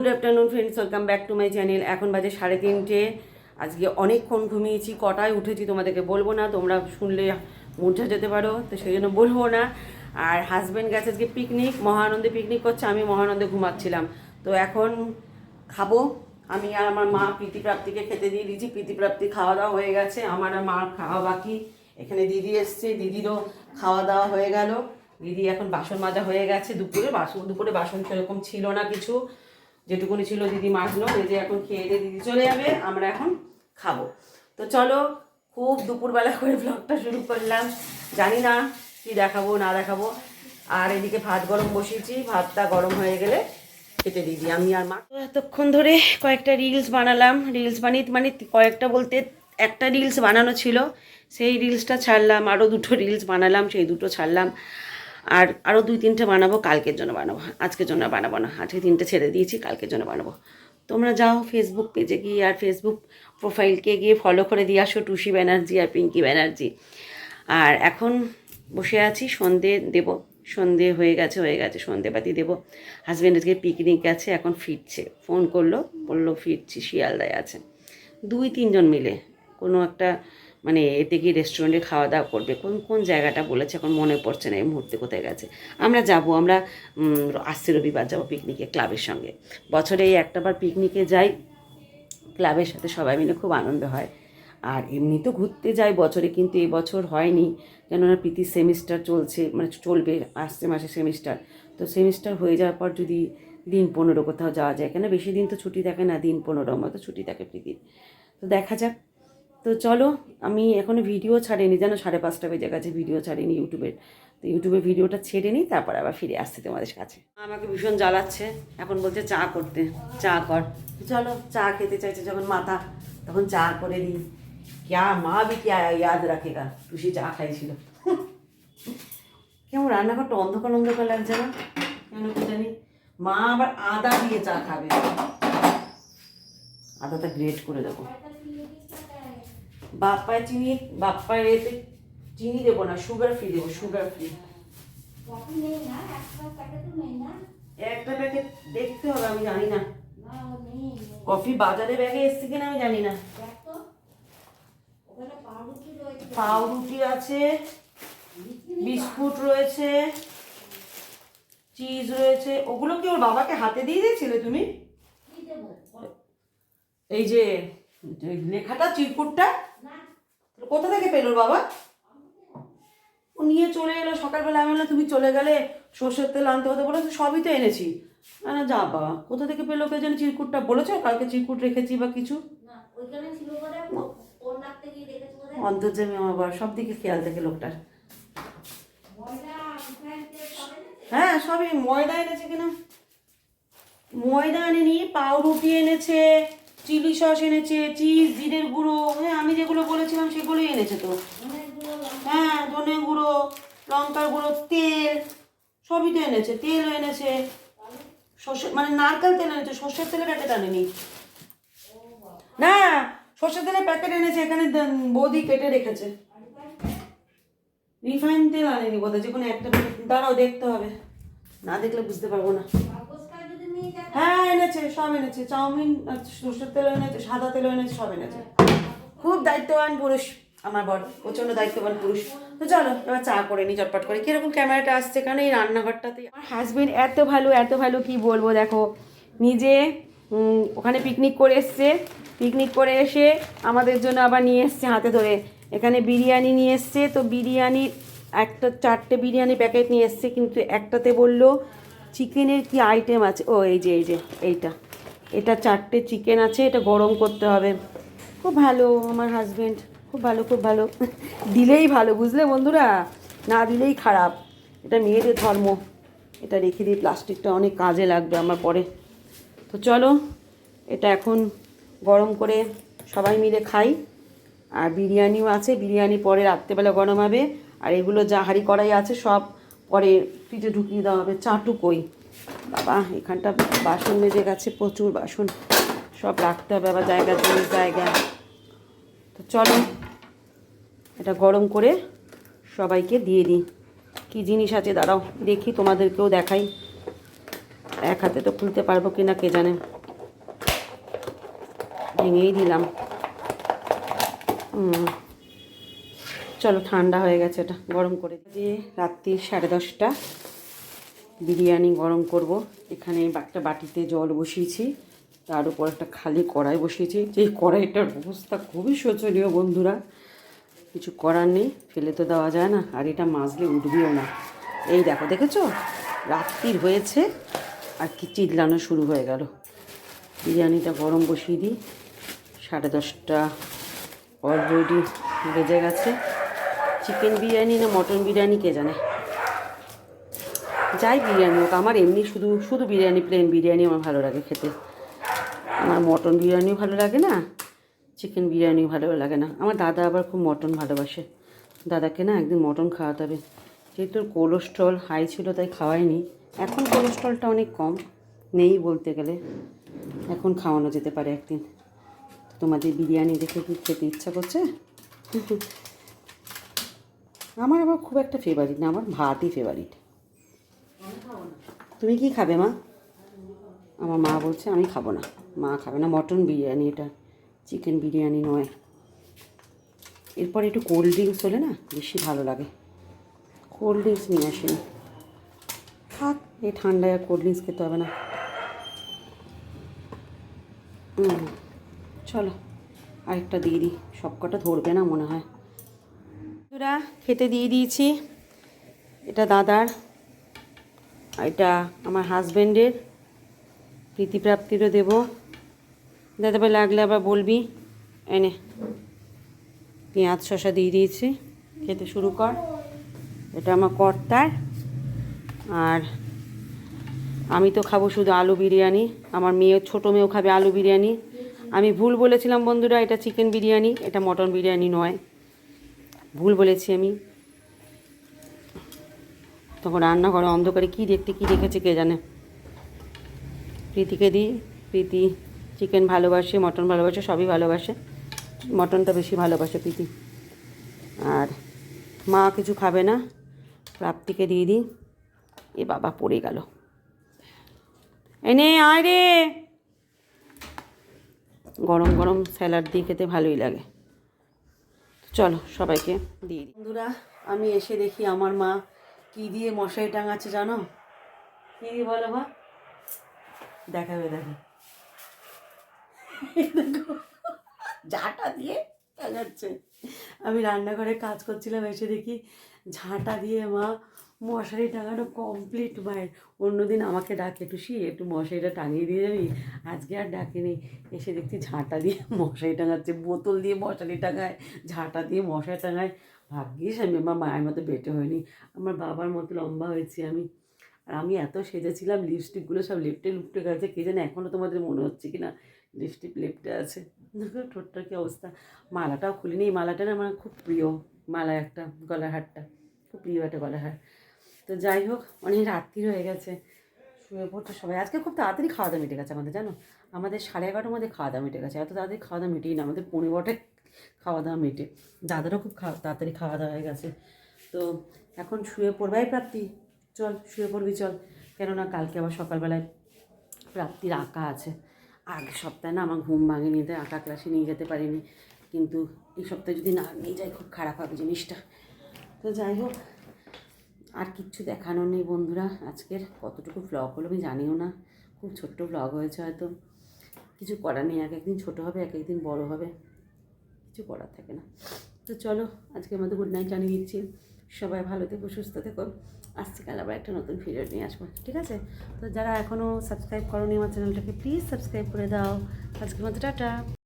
Good afternoon friends welcome back to my channel এখন বাজে সাড়ে তিনটে। আজকে অনেকক্ষণ ঘুমিয়েছি, কটায় উঠেছি তোমাদেরকে বলব না, তোমরা শুনলে মুঠে যেতে পারো, তো সেই জন্য বলব না। আর হাজব্যান্ড গেছে আজকে পিকনিক মহানন্দে পিকনিক করছে, আমি মহানন্দে ঘুমাচ্ছিলাম। তো এখন খাব। আমি আর আমার মা প্রীতিপ্রাপ্তিকে খেতে দিয়ে দিয়েছি, প্রীতিপ্রাপ্তি খাওয়া দাওয়া হয়ে গেছে, আমার আর মার খাওয়া বাকি। এখানে দিদি এসছে, দিদিরও খাওয়া দাওয়া হয়ে গেল। দিদি এখন বাসন মাজা হয়ে গেছে, দুপুরে বাসন দুপুরে বাসন সেরকম ছিল না কিছু। যেটুকুনি ছিল দিদি এই যে এখন খেয়ে দিয়ে দিদি চলে যাবে, আমরা এখন খাব। তো চলো, খুব দুপুরবেলা করে ব্লগটা শুরু করলাম। জানি না কি দেখাবো, না দেখাবো। আর এদিকে ভাত গরম বসিয়েছি, ভাতটা গরম হয়ে গেলে খেতে দিদি আমি আর মা এতক্ষণ ধরে কয়েকটা রিলস বানালাম। রিলস বানিয়ে মানে কয়েকটা বলতে একটা রিলস বানানো ছিল। সেই রিলসটা ছাড়লাম আরও দুটো রিলস বানালাম, সেই দুটো ছাড়লাম। আর আরও দুই তিনটে বানাবো, কালকের জন্য বানাবো। আজকের জন্য বানাবো না। আজকে তিনটে ছেড়ে দিয়েছি, কালকের জন্য বানাবো। তোমরা যাও ফেসবুক পেজে গিয়ে আর ফেসবুক প্রোফাইলকে গিয়ে ফলো করে দিয়ে আসো, টুসি ব্যানার্জি আর পিঙ্কি ব্যানার্জি। আর এখন বসে আছি, সন্ধে দেব। সন্ধে হয়ে গেছে হয়ে গেছে সন্ধেবাতি দেবো। হাজব্যান্ড আজকে পিকনিক গেছে এখন ফিরছে। ফোন করল, বলল, ফিরছি, শিয়ালদায় আছে। দুই তিনজন মিলে, কোনো একটা মানে এতে গিয়ে রেস্টুরেন্টে খাওয়া দাওয়া করবে। কোন কোন জায়গাটা বলেছে এখন মনে পড়ছে না, এই মুহূর্তে কোথায় গেছে। আমরা যাব, আমরা আসছে রবিবার যাব পিকনিকে ক্লাবের সঙ্গে। বছরে এই একটাবার পিকনিকে যাই ক্লাবের সাথে সবাই মিলে খুব আনন্দ হয়। আর এমনি তো ঘুরতে যাই, বছরে কিন্তু এই বছর হয়নি। কেননা প্রীতির সেমিস্টার চলছে মানে চলবে আসছে মাসে সেমিস্টার তো সেমিস্টার হয়ে যাওয়ার পর যদি দিন পনেরো কোথাও যাওয়া যায়, কেন বেশি দিন তো ছুটি থাকে না, দিন পনেরো মতো ছুটি থাকে প্রীতির। তো দেখা যাক তো চলো, আমি এখনও ভিডিও ছাড়িনি যেন সাড়ে পাঁচটা বেজে গেছে ভিডিও ছাড়িনি ইউটিউবের তো ইউটিউবে ভিডিওটা ছেড়ে নিই, তারপর আবার ফিরে আসছে তোমাদের কাছে। আমাকে ভীষণ জ্বালাচ্ছে, এখন বলছে চা করতে, চা কর। চলো চা খেতে চাইছে যখন মাথা, তখন চা করে দিই। ক্যা মা বি ক্যা ইয়াদ রাখেগা, টুসি চা খাইছিল। কেমন রান্নাঘরটা অন্ধকার অন্ধকার লাগছে না? কেন জানি? মা আবার আদা দিয়ে চা খাবে। আদাটা গ্রেট করে দেবো। বাপ্পায় চিনি বাপ্পায় এতে চিনি দেবো না সুগার ফ্রি দেবো সুগার ফ্রি একটা প্যাকেট দেখতে হবে আমি জানি না। কফি বাজারে ব্যাগে এসছে কিনা আমি জানি না। পাউরুটি আছে বিস্কুট রয়েছে চিজ রয়েছে ওগুলো কি ওর বাবাকে হাতে দিয়ে দিয়েছিলে তুমি? এই যে লেখাটা চিরকুটটা? কোথা থেকে পেল বাবা? ও নিয়ে চলে এলো। সকালবেলা আমি বললাম তুমি চলে গেলে সর্ষের তেল আনতে হতে বলে সবই তো এনেছি। না না যা বাবা কোথা থেকে পেল কে যেন চিরকুটটা বলেছ? কালকে চিরকুট রেখেছি বা কিছু? অন্তর্জামী আমার বাবা সব দিকে খেয়াল থাকে লোকটার। হ্যাঁ সবই ময়দা এনেছে কিনা? ময়দা আনেনি পাউরুটি এনেছে। চিলি সস এনেছে, চিজ, জিরের গুঁড়ো হ্যাঁ আমি যেগুলো বলেছিলাম সেগুলোই এনেছে তো। হ্যাঁ ধনে গুঁড়ো, লঙ্কার গুঁড়ো, তেল, সবই তো এনেছে তেল এনেছে। সর্ষে মানে নারকেল তেল এনেছে, সর্ষের তেলের প্যাকেট আনেনি। না, সর্ষের তেলের প্যাকেট এনেছে, এখানে বৌদি কেটে রেখেছে। রিফাইন তেল আনেনি বোধহয় যে কোনো একটা, দাঁড়াও, দেখতে হবে। না দেখলে বুঝতে পারব না। হ্যাঁ এনেছে, সব এনেছে। চাউমিন সর্ষের তেল এনেছে, সাদা তেল এনেছে, সব এনেছে। খুব দায়িত্ববান পুরুষ আমার বর, প্রচণ্ড দায়িত্ববান পুরুষ। তো চলো, এবার চা করে নি চটপট করে। কীরকম ক্যামেরাটা আসছে কারণ এই রান্নাঘরটাতে? আমার হাজবেন্ড এত ভালো এত ভালো, কি বলব, দেখো, নিজে ওখানে পিকনিক করে এসছে। পিকনিক করে এসে আমাদের জন্য আবার নিয়ে এসছে হাতে ধরে। এখানে বিরিয়ানি নিয়ে এসছে, তো বিরিয়ানির একটা, চারটে বিরিয়ানি প্যাকেট নিয়ে এসছে, কিন্তু একটাতে বলল চিকেনের কি আইটেম আছে? ও, এই যে এই যে, এইটা। এটা চারটে চিকেন আছে, এটা গরম করতে হবে। খুব ভালো, আমার হাজব্যান্ড খুব ভালো খুব ভালো। দিলেই ভালো, বুঝলে বন্ধুরা? না দিলেই খারাপ। এটা মেয়েদের ধর্ম। এটা রেখে দিই প্লাস্টিকটা অনেক কাজে লাগবে আমার পরে। তো চলো, এটা এখন গরম করে সবাই মিলে খাই। আর বিরিয়ানিও আছে, বিরিয়ানি পরে রাত্রেবেলা গরম হবে। আর এগুলো যা হাঁড়ি কড়াই আছে সব পরে ফ্রিজে ঢুকিয়ে দেওয়া হবে চাটু কই বাবা, এখানটা বাসন মেজে গেছে প্রচুর বাসন। সব রাখতে হবে আবার জায়গা জিনিস জায়গা। তো চলো, এটা গরম করে সবাইকে দিয়ে দিই। কী জিনিস আছে? দাঁড়াও, দেখি তোমাদেরকেও দেখাই। এক হাতে তো খুলতে পারব কি না কে জানে। ভেঙেই দিলাম। হুম। চলো ঠান্ডা হয়ে গেছে এটা, গরম করে যে রাত্রি সাড়ে দশটা। বিরিয়ানি গরম করব। এখানে একটা বাটিতে জল বসিয়েছি, তার উপর একটা খালি কড়াই বসিয়েছি। যে কড়াইটার অবস্থা খুবই শোচনীয় বন্ধুরা, কিছু করার নেই, ফেলে তো দেওয়া যায় না, আর এটা মাজলে উঠবেও না। এই দেখো, দেখেছ? রাত্রির হয়েছে, আর কি চিল্লানো শুরু হয়ে গেল। বিরিয়ানিটা গরম বসিয়ে দিই, সাড়ে দশটা অলরেডি বেজে গেছে। চিকেন বিরিয়ানি না মটন বিরিয়ানি, কে জানে? যাই বিরিয়ানি হোক, আমার এমনি শুধু শুধু বিরিয়ানি প্লেন বিরিয়ানি আমার ভালো লাগে খেতে। আমার মটন বিরিয়ানিও ভালো লাগে না, চিকেন বিরিয়ানিও ভালো লাগে না। আমার দাদা আবার খুব মটন ভালোবাসে। দাদাকে না একদিন মটন খাওয়াতে হবে। যেহেতু কোলেস্ট্রল হাই ছিল, তাই খাওয়াইনি এখন কোলেস্ট্রলটা অনেক কম, নেই বলতে গেলে। এখন খাওয়ানো যেতে পারে একদিন। তোমাদের বিরিয়ানি দেখে কি খেতে ইচ্ছা করছে? আমার আবার খুব একটা ফেভারিট না, আমার ভাতই ফেভারিট তুমি কি খাবে মা? আমার মা বলছে, আমি খাব না। মা খাবে না, মটন বিরিয়ানি এটা। চিকেন বিরিয়ানি নয়। এরপর একটু কোল্ড ড্রিঙ্কস হলে না বেশি ভালো লাগে। কোল্ড ড্রিঙ্কস নিয়ে আসিনি। থাক, এই ঠান্ডায় আর কোল্ড ড্রিঙ্কস খেতে হবে না। চলো, আরেকটা দিয়ে দিই। সব কটা ধরবে না মনে হয়। বন্ধুরা খেতে দিয়ে দিয়েছি। এটা দাদার এটা আমার হাজব্যান্ডের প্রীতিপ্রাপ্তিরও দেবো। দাদাভাই লাগলে আবার বলবি। এনে পেঁয়াজ শশা দিয়ে দিয়েছি। খেতে শুরু কর। এটা আমার কর্তার। আর আমি তো খাব শুধু আলু বিরিয়ানি। আমার মেয়ে ছোটো মেয়েও খাবে আলু বিরিয়ানি। আমি ভুল বলেছিলাম বন্ধুরা, এটা চিকেন বিরিয়ানি, এটা মটন বিরিয়ানি নয়। ভুল বলেছি আমি। তখন রান্নাঘরে অন্ধকারে কী দেখতে, কী রেখেছে কে জানে? প্রীতিকে দিই, প্রীতি চিকেন ভালোবাসে মটন ভালোবাসে, সবই ভালোবাসে। মটনটা বেশি ভালোবাসে প্রীতি। আর মা কিছু খাবে না, প্রাপ্তিকে দিয়ে দিই। এ বাবা পড়ে গেল। এনে আয় রে। গরম গরম স্যালাড দিয়ে খেতে ভালোই লাগে। চলো, সবাইকে দিয়ে দিই। বন্ধুরা, আমি এসে দেখি আমার মা কি দিয়ে মশারি টাঙাচ্ছে জানো? কি দিয়ে বলো মা? দেখাবে দেখো, ঝাঁটা দিয়ে টাঙাচ্ছে। আমি রান্নাঘরে কাজ করছিলাম, এসে দেখি ঝাঁটা দিয়ে মা মশারি টাঙানো কমপ্লিট মায়ের। অন্যদিন আমাকে ডাকে টুসি একটু মশারিটা টাঙিয়ে দিয়ে যাবি? আজকে আর ডাকেনি। এসে দেখছি ঝাঁটা দিয়ে মশারি টাঙাচ্ছে, বোতল দিয়ে মশারি টাঙায়, ঝাঁটা দিয়ে মশারি টাঙায়। ভাগ্যিস আমি আমার মায়ের মতো বেটে হয়নি আমার বাবার মতো লম্বা হয়েছি আমি। আর আমি এত সেজেছিলাম, লিপস্টিকগুলো সব লেপটে লুপটে গেছে, কে জানে এখনও তোমাদের মনে হচ্ছে কি না লিপস্টিক লেপটে আছে। ঠোঁটটার কি অবস্থা। মালাটাও খুলিনি। এই মালাটা না আমার খুব প্রিয় মালা একটা গলার হারটা। খুব প্রিয় একটা গলার হার। তো যাই হোক, অনেক রাত্রি হয়ে গেছে। শুয়ে পড়তে সবাই। আজকে খুব তাড়াতাড়ি খাওয়া দাওয়া মিটে গেছে আমাদের, জানো? আমাদের সাড়ে এগারোটার মধ্যে খাওয়া দাওয়া মিটে গেছে। এত তাড়াতাড়ি খাওয়া দাওয়া মিটেই না। আমাদের পনেরো বটে খাওয়া দাওয়া মেটে। দাদারও খুব খাওয়া, তাড়াতাড়ি খাওয়া দাওয়া হয়ে গেছে। তো এখন শুয়ে পড়বাই প্রাপ্তি। চল, শুয়ে পড়বি, চল। কেননা কালকে আবার সকালবেলায় প্রাপ্তির আঁকা আছে। আগের সপ্তাহে না আমার ঘুম ভাঙেনি তাই আঁকা ক্লাসে নিয়ে যেতে পারিনি। কিন্তু এই সপ্তাহে যদি না নিয়ে যাই, খুব খারাপ হবে জিনিসটা। তো যাই হোক আর কিচ্ছু দেখানো নেই বন্ধুরা। আজকের কতটুকু ব্লগ হলো আমি জানিও না। খুব ছোট্ট ব্লগ হয়েছে হয়তো। কিছু করার নেই, এক একদিন ছোটো হবে, এক একদিন বড় হবে। কিছু করার থাকে না। তো চলো আজকে আমাদের গুড নাইট জানিয়ে দিচ্ছি। সবাই ভালো থেকো, সুস্থ থেকো। আসছে কাল আবার একটা নতুন ভিডিও নিয়ে আসব, ঠিক আছে? তো যারা এখনও সাবস্ক্রাইব করোনি আমার চ্যানেলটাকে প্লিজ সাবস্ক্রাইব করে দাও। আজকের মতো টাটা।